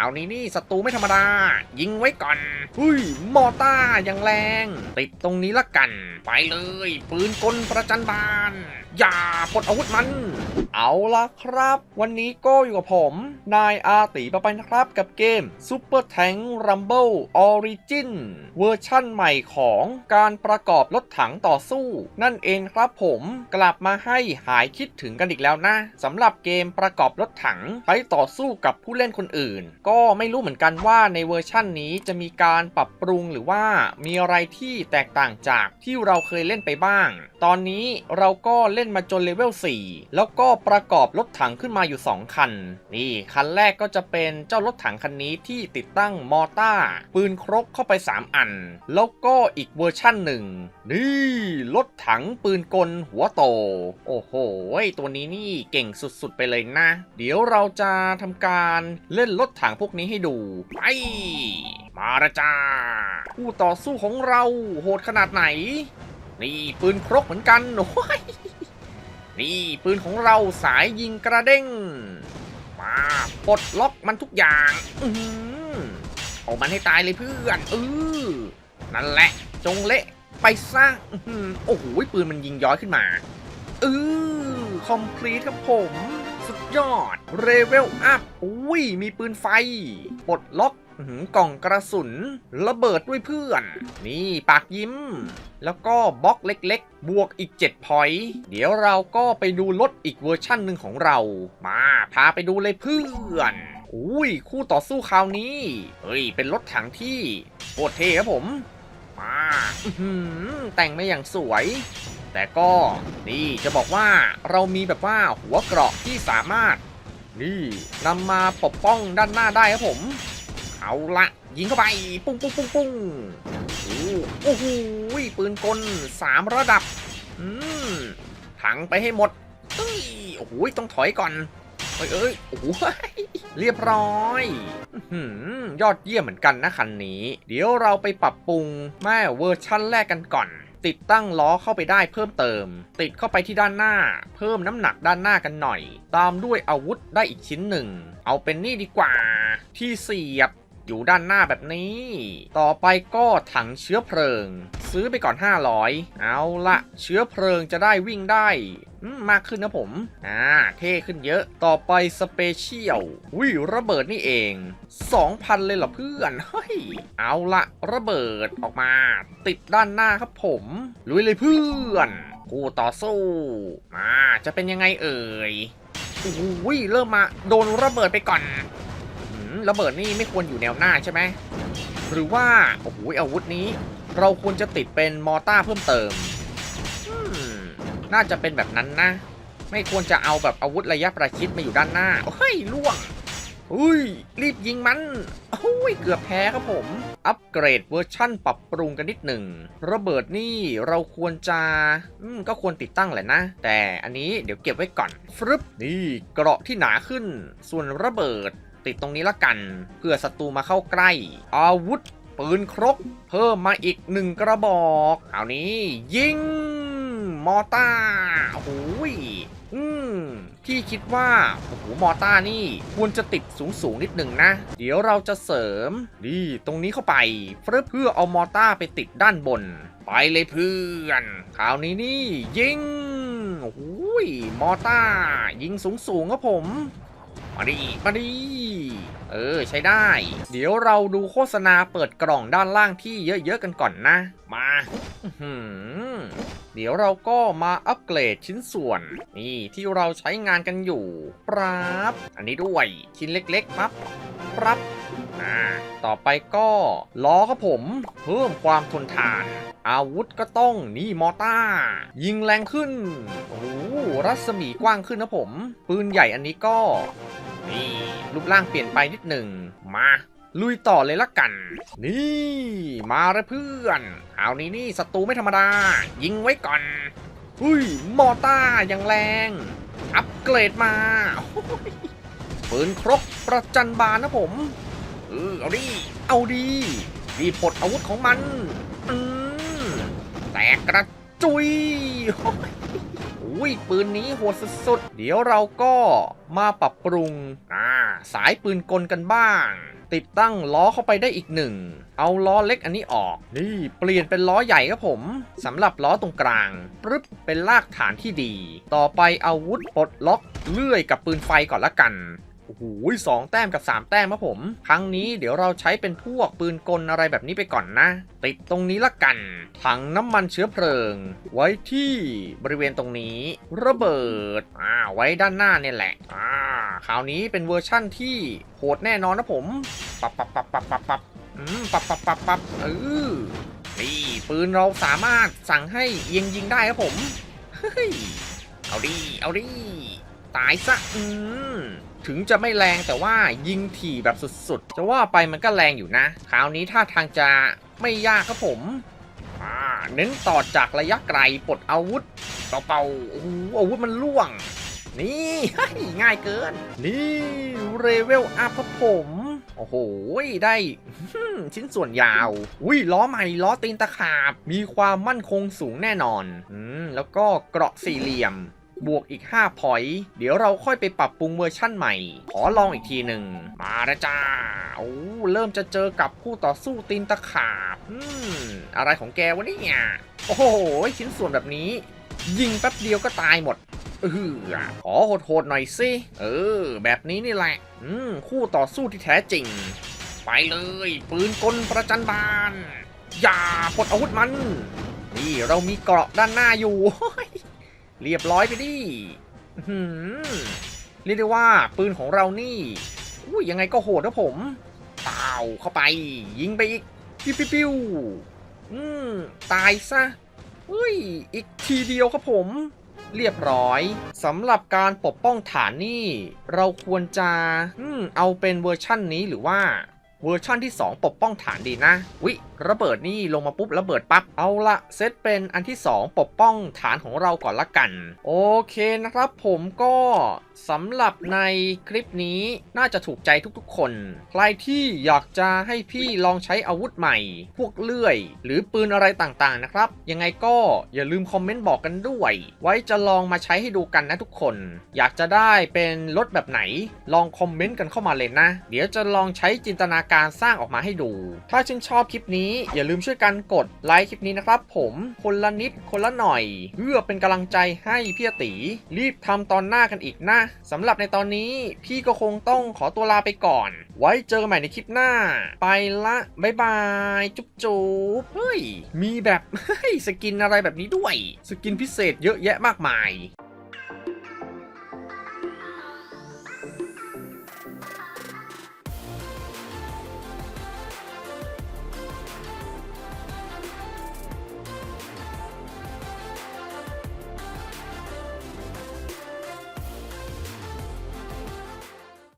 ราวนี้นี่ศัตรูไม่ธรรมดา ยิงไว้ก่อนหุ้ยมอต้าอย่างแรง ติดตรงนี้ละกัน ไปเลย ปืนกลประจันบาน อย่าปลดอาวุธมัน เอาละครับ วันนี้ก็อยู่กับผม นายอาตีปะไปนะครับกับเกม Super Tank Rumble Origin เวอร์ชั่นใหม่ของการประกอบรถถังต่อสู้ นั่นเองครับผมกลับมาให้หายคิดถึงกันอีกแล้วนะสำหรับเกมประกอบรถถังใช้ต่อสู้กับผู้เล่นคนอื่น ก็็ไม่รู้เหมือนกันว่าในเวอร์ชั่นนี้จะมีการปรับปรุงหรือว่ามีอะไรที่แตกต่างจากที่เราเคยเล่นไปบ้าง ตอนนี้เราก็เล่นมาจนเลเวล 4 แล้วก็ประกอบรถถังขึ้นมาอยู่ 2 คัน นี่คันแรกก็จะเป็นเจ้ารถถังคันนี้ที่ติดตั้งมอต้า ปืนครกเข้าไป 3 อัน แล้วก็อีกเวอร์ชั่นหนึ่งนี่รถถังปืนกลหัวโต โอ้โห ตัวนี้นี่เก่งสุดๆไปเลยนะ เดี๋ยวเราจะทำการเล่นรถถังพวกนี้ให้ดูไปมาละจ้าผู้ต่อสู้ของเราโหดขนาดไหน นี่ปืนครกเหมือนกันโอ้ยนี่ปืนของเราสายยิงกระเด้ง มาปลดล็อกมันทุกอย่างอืออเอามันให้ตายเลยเพื่อนเออนั่นแหละ จงเละไปซะอื้อหือโอ้โหปืนมันยิงย้อยขึ้นมาเออคอมพลีทครับผม ยอด เรเวลอัพ อุ้ย มีปืนไฟ ปลดล็อกหือกล่องกระสุน ระเบิดด้วยเพื่อน นี่ปากยิ้ม แล้วก็บล็อกเล็กๆ บวกอีก 7 พอยต์เดี๋ยวเราก็ไปดูรถอีกเวอร์ชั่นหนึ่งของเรา มาพาไปดูเลยเพื่อนอุ้ย คู่ต่อสู้คราวนี้ เฮ้ย เป็นรถถังที่โคตรเท่ครับผม มาแต่งมาอย่างสวย แต่ก็นี่จะบอกว่าเรามีแบบว่าหัวเกราะที่สามารถ นี่นำมาปกป้องด้านหน้าได้ครับผม เอาละยิงเข้าไป ปุ้งปุ้งปุ้งปุ้งโอ้โหปืนกลสามระดับ อืมถังไปให้หมดเอ้ยโอ้โหต้องถอยก่อนเอ้ยเอ้ยโอ้โหเรียบร้อยยอดเยี่ยมเหมือนกันนะคันนี้ เดี๋ยวเราไปปรับปรุงแม่เวอร์ชั่นแรกกันก่อน ติดตั้งล้อเข้าไปได้เพิ่มเติม ติดเข้าไปที่ด้านหน้า เพิ่มน้ำหนักด้านหน้ากันหน่อย ตามด้วยอาวุธได้อีกชิ้นหนึ่ง เอาเป็นนี่ดีกว่า ที่เสียบอยู่ด้านหน้าแบบนี้ ต่อไปก็ถังเชื้อเพลิง ซื้อไปก่อน 500 เอาละเชื้อเพลิงจะได้วิ่งได้มากขึ้นนะผม อ่า เท่ขึ้นเยอะ ต่อไปสเปเชียลวิระเบิดนี่เอง 2,000 เลยเหรอเพื่อน เฮ้ย เอาละระเบิดออกมา ติดด้านหน้าครับผม ลุยเลยเพื่อนกูต่อสู้ มาจะเป็นยังไงเอ่ยโอ้โหเริ่มมาโดนระเบิดไปก่อนระเบิดนี่ไม่ควรอยู่แนวหน้าใช่ไหม หรือว่า โอ้โหอาวุธนี้ เราควรจะติดเป็นมอต้าเพิ่มเติม น่าจะเป็นแบบนั้นนะ ไม่ควรจะเอาแบบอาวุธระยะประชิดมาอยู่ด้านหน้าเฮ้ยล่วงอุ้ย รีบยิงมันโอ้ย เกือบแพ้ครับผม อัปเกรดเวอร์ชั่นปรับปรุงกันนิดหนึ่ง ระเบิดนี่เราควรจะ อืม ก็ควรติดตั้งแหละนะ แต่อันนี้เดี๋ยวเก็บไว้ก่อน ฟรึบ นี่เกราะที่หนาขึ้น ส่วนระเบิดติดตรงนี้ละกัน เพื่อศัตรูมาเข้าใกล้ อาวุธ ปืนครก เพิ่มมาอีกหนึ่งกระบอกเอานี้ ยิง มอต้าโอ้โหยอืมพี่คิดว่าโอ้โหมอต้านี่ควรจะติดสูงสูงนิดหนึ่งนะ เดี๋ยวเราจะเสริมนี่ตรงนี้เข้าไปเพื่อเอามอต้าไปติดด้านบน ไปเลยเพื่อนคราวนี้นี่ยิงโอ้ยมอต้ายิงสูงสูงครับผม มาดิมาดิเออใช้ได้ เดี๋ยวเราดูโฆษณาเปิดกล่องด้านล่างที่เยอะๆกันก่อนนะ มาเดี๋ยวเราก็มาอัปเกรดชิ้นส่วน นี่ที่เราใช้งานกันอยู่ปรับอันนี้ด้วยชิ้นเล็กๆปั๊บปรับอ่าต่อไปก็ล้อครับผมเพิ่มความทนทาน อาวุธก็ต้องนี่มอต้า ยิงแรงขึ้นโอ้รัศมีกว้างขึ้นนะผม ปืนใหญ่อันนี้ก็ นี่รูปร่างเปลี่ยนไปนิดหนึ่งมาลุยต่อเลยละกัน นี่มาเลยเพื่อนครานี้นี่ศัตรูไม่ธรรมดา ยิงไว้ก่อนอุ้ยมอต้าอย่างแรง อัปเกรดมาปืนครกประจันบานนะผมเออเอาดิเอาดีรีบปลดอาวุธของมันอืมแตกกระจุย อุ้ยปืนนี้โหดสุดๆ เดี๋ยวเราก็มาปรับปรุงอ่าสายปืนกลกันบ้าง ติดตั้งล้อเข้าไปได้อีกหนึ่ง เอาล้อเล็กอันนี้ออก นี่เปลี่ยนเป็นล้อใหญ่ครับผมสำหรับล้อตรงกลางปึ๊บเป็นลากฐานที่ดี ต่อไปอาวุธปลดล็อกเลื่อยกับปืนไฟก่อนละกัน โอ้โหสองแต้มกับ 3 แต้มครับผม ครั้งนี้เดี๋ยวเราใช้เป็นพวกปืนกลอะไรแบบนี้ไปก่อนนะ ติดตรงนี้ละกัน ถังน้ำมันเชื้อเพลิง ไว้ที่บริเวณตรงนี้ ระเบิดอ่าไว้ด้านหน้าเนี่ยแหละอ่าคราวนี้เป็นเวอร์ชั่นที่โหดแน่นอนนะผม ปับปับปับปับปับปับอืมปับปับปับปับเออนี่ปืนเราสามารถสั่งให้เอียงยิงได้ครับผม เฮ้ย เอาดิ เอาดิ ตายซะ อืม ถึงจะไม่แรงแต่ว่ายิงถี่แบบสุดๆ จะว่าไปมันก็แรงอยู่นะ คราวนี้ท่าทางจะไม่ยากครับผมเน้นต่อจากระยะไกลปลดอาวุธเป่าๆโอ้โหอาวุธมันล่วง นี่ง่ายเกิน นี่เรเวลอัพครับผม โอ้โห ได้ชิ้นส่วนยาวอุ้ยล้อใหม่ล้อตีนตะขาบ มีความมั่นคงสูงแน่นอน อืม แล้วก็เกราะสี่เหลี่ยม บวกอีก5พอยต์เดี๋ยวเราค่อยไปปรับปรุงเวอร์ชั่นใหม่ ขอลองอีกทีหนึ่ง มาล้วจ้าโอ้เริ่มจะเจอกับคู่ต่อสู้ตีนตะขาบอืมอะไรของแกวะเนี่ยโอ้โห ชิ้นส่วนแบบนี้ ยิงแป๊บเดียวก็ตายหมดเออขอโหดๆหน่อยสิเออ แบบนี้นี่แหละ อืม คู่ต่อสู้ที่แท้จริง ไปเลย ปืนกลประจันบาน อย่าปลดอาวุธมัน นี่เรามีเกราะด้านหน้าอยู่ เรียบร้อยไปดิหือเรียกได้ว่าปืนของเรานี่อุ้ยยังไงก็โหดนะผมเป่าเข้าไป ยิงไปอีก ปิ้วปิ้วปิ้วอืมตายซะเฮ้ย อีกทีเดียวครับผม เรียบร้อยสำหรับการปกป้องฐานนี่ เราควรจะอืมเอาเป็นเวอร์ชั่นนี้หรือว่าเวอร์ชั่นที่ 2 ปกป้องฐานดีนะวิ ระเบิดนี่ลงมาปุ๊บระเบิดปั๊บ เอาละเซตเป็นอันที่ 2 ปกป้องฐานของเราก่อนละกัน โอเคนะครับผมก็สำหรับในคลิปนี้น่าจะถูกใจทุกๆคน ใครที่อยากจะให้พี่ลองใช้อาวุธใหม่ พวกเลื่อย หรือปืนอะไรต่างๆนะครับ ยังไงก็อย่าลืมคอมเมนต์บอกกันด้วย ไว้จะลองมาใช้ให้ดูกันนะทุกคน อยากจะได้เป็นรถแบบไหน ลองคอมเมนต์กันเข้ามาเลยนะ เดี๋ยวจะลองใช้จินตนาการสร้างออกมาให้ดู ถ้าชื่นชอบคลิปนี้อย่าลืมช่วยกันกดไลค์คลิปนี้นะครับผมคนละนิดคนละหน่อย เพื่อเป็นกำลังใจให้พี่ตีรีบทำตอนหน้ากันอีกนะสำหรับในตอนนี้พี่ก็คงต้องขอตัวลาไปก่อน ไว้เจอกันใหม่ในคลิปหน้า ไปละบ๊ายบาย จุ๊บจุ๊บเฮ้ยมีแบบเฮ้ยสกินอะไรแบบนี้ด้วย สกินพิเศษเยอะแยะมากมาย